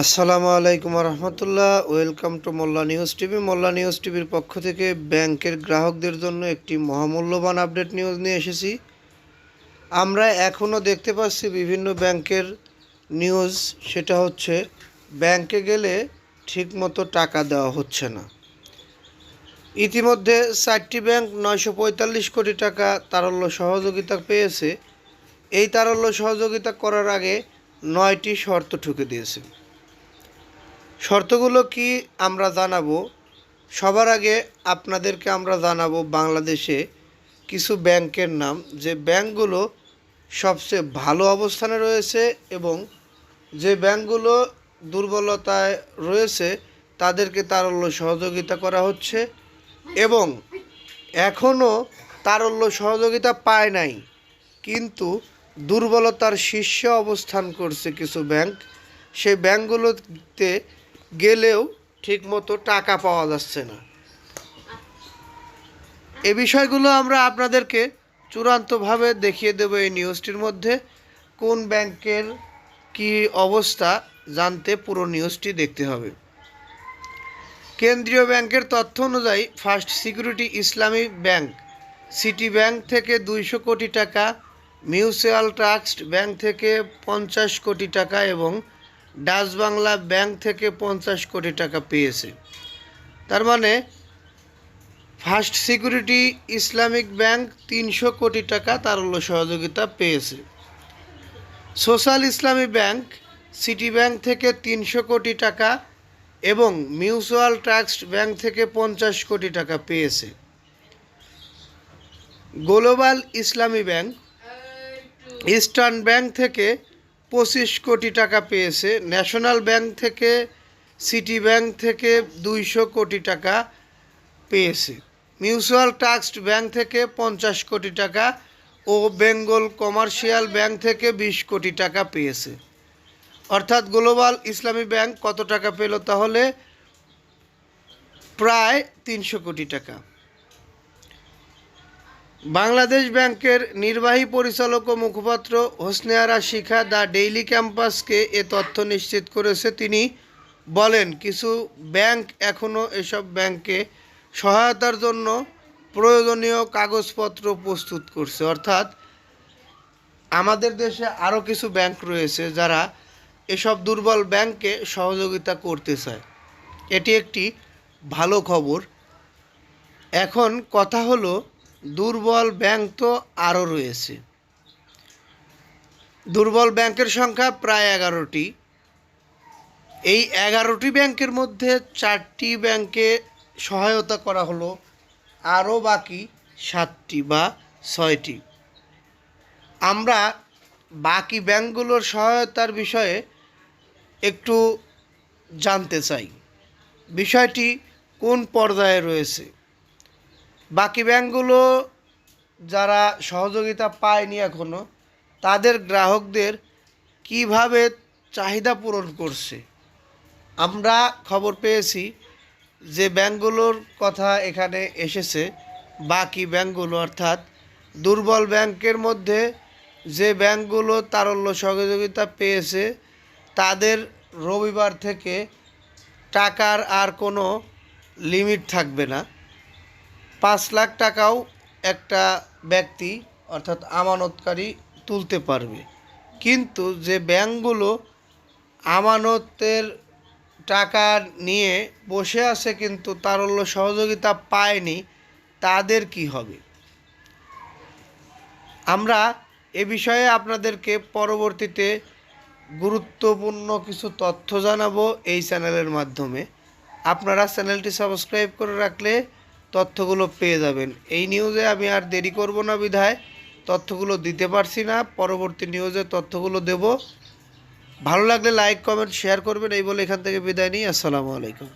আসসালামু আলাইকুম রহমতুল্লাহ welcome to Molla news TV. Molla news টিভির পক্ষ থেকে ব্যাংকের গ্রাহকদের জন্য একটি মহামূল্যবান আপডেট নিউজ নিয়ে এসেছি। আমরা এখনও দেখতে পাচ্ছি বিভিন্ন ব্যাংকের নিউজ। সেটা হচ্ছে, ব্যাংকে গেলে ঠিকমতো টাকা দেওয়া হচ্ছে না। ইতিমধ্যে চারটি ব্যাংক নয়শো পঁয়তাল্লিশ কোটি টাকা তারল্য সহযোগিতা পেয়েছে। এই তারল্য সহযোগিতা করার আগে নয়টি শর্ত ঠুকে দিয়েছে। শর্তগুলো কি আমরা জানাব? সবার আগে আপনাদেরকে আমরা জানাব বাংলাদেশে কিছু ব্যাংকের নাম। যে ব্যাংকগুলো সবচেয়ে ভালো অবস্থানে রয়েছে এবং যে ব্যাংকগুলো দুর্বলতায় রয়েছে, তাদেরকে তারল্য সহযোগিতা করা হচ্ছে এবং এখনও তারল্য সহযোগিতা পায় নাই। কিন্তু দুর্বলতার শীর্ষে অবস্থান করছে কিছু ব্যাংক। সেই ব্যাংকগুলোতে গেলেও ঠিকমতো টাকা পাওয়া যাচ্ছে না। এ বিষয়গুলো আমরা আপনাদেরকে চূড়ান্তভাবে দেখিয়ে দেব এই নিউজটির মধ্যে। কোন ব্যাংকের কি অবস্থা জানতে পুরো নিউজটি দেখতে হবে। কেন্দ্রীয় ব্যাংকের তথ্য অনুযায়ী First Security Islami Bank, City Bank থেকে দুইশো কোটি টাকা, মিউচুয়াল ট্রাস্ট ব্যাংক থেকে পঞ্চাশ কোটি টাকা এবং ডাচ বাংলা ব্যাংক থেকে পঞ্চাশ কোটি টাকা পেয়েছে। তার মানে ফার্স্ট সিকিউরিটি ইসলামিক ব্যাংক তিনশো কোটি টাকা তারল্য সহযোগিতা পেয়েছে। সোশ্যাল ইসলামী ব্যাংক সিটি ব্যাংক থেকে তিনশো কোটি টাকা এবং মিউচুয়াল ট্রাস্ট ব্যাংক থেকে পঞ্চাশ কোটি টাকা পেয়েছে। গ্লোবাল ইসলামী ব্যাংক, ইস্টার্ন ব্যাংক থেকে পঁচিশ কোটি টাকা পেয়েছে। ন্যাশনাল ব্যাংক থেকে, সিটি ব্যাংক থেকে দুইশো কোটি টাকা পেয়েছে। মিউচুয়াল ট্রাস্ট ব্যাংক থেকে পঞ্চাশ কোটি টাকা ও বেঙ্গল কমার্শিয়াল ব্যাংক থেকে বিশ কোটি টাকা পেয়েছে। অর্থাৎ গ্লোবাল ইসলামী ব্যাংক কত টাকা পেল তাহলে? প্রায় তিনশো কোটি টাকা। বাংলাদেশ ব্যাংকের নির্বাহী পরিচালক ও মুখপাত্র হোসনেয়ারা শিখা দ্য ডেইলি ক্যাম্পাসকে এ তথ্য নিশ্চিত করেছে। তিনি বলেন, কিছু ব্যাংক এখনও এসব ব্যাংকে সহায়তার জন্য প্রয়োজনীয় কাগজপত্র প্রস্তুত করছে। অর্থাৎ আমাদের দেশে আরও কিছু ব্যাংক রয়েছে যারা এসব দুর্বল ব্যাংকে সহযোগিতা করতে চায়। এটি একটি ভালো খবর। এখন কথা হলো দুর্বল ব্যাংক তো আরও রয়েছে। দুর্বল ব্যাংকের সংখ্যা প্রায় এগারোটি। এই এগারোটি ব্যাংকের মধ্যে চারটি ব্যাংকে সহায়তা করা হলো, আরও বাকি সাতটি বা ছয়টি। আমরা বাকি ব্যাংকগুলোর সহায়তার বিষয়ে একটু জানতে চাই। বিষয়টি কোন পর্যায়ে রয়েছে? বাকি ব্যাংকগুলো যারা সহযোগিতা পায়নি এখনও তাদের গ্রাহকদের কীভাবে চাহিদা পূরণ করছে? আমরা খবর পেয়েছি যে ব্যাংকগুলোর কথা এখানে এসেছে, বাকি ব্যাংকগুলো অর্থাৎ দুর্বল ব্যাংকের মধ্যে যে ব্যাংকগুলো তারল্য সহযোগিতা পেয়েছে, তাদের রবিবার থেকে টাকার আর কোনো লিমিট থাকবে না। পাঁচ লাখ টাকাও একটা ব্যক্তি অর্থাৎ আমানতকারী তুলতে পারবে। কিন্তু যে ব্যাংকগুলো আমানতের টাকা নিয়ে বসে আছে কিন্তু তারল্য সহযোগিতা পায়নি, তাদের কি হবে? আমরা এ বিষয়ে আপনাদেরকে পরবর্তীতে গুরুত্বপূর্ণ কিছু তথ্য জানাব এই চ্যানেলের মাধ্যমে। আপনারা চ্যানেলটি সাবস্ক্রাইব করে রাখলে তথ্যগুলো পেয়ে যাবেন। এই নিউজে আমি আর দেরি করব না বিধায়, তথ্যগুলো দিতে পারছি না। পরবর্তী নিউজে তথ্যগুলো দেব। ভালো লাগলে লাইক, কমেন্ট, শেয়ার করবেন। এই বলে এখান থেকে বিদায় নিই। আসসালামু আলাইকুম।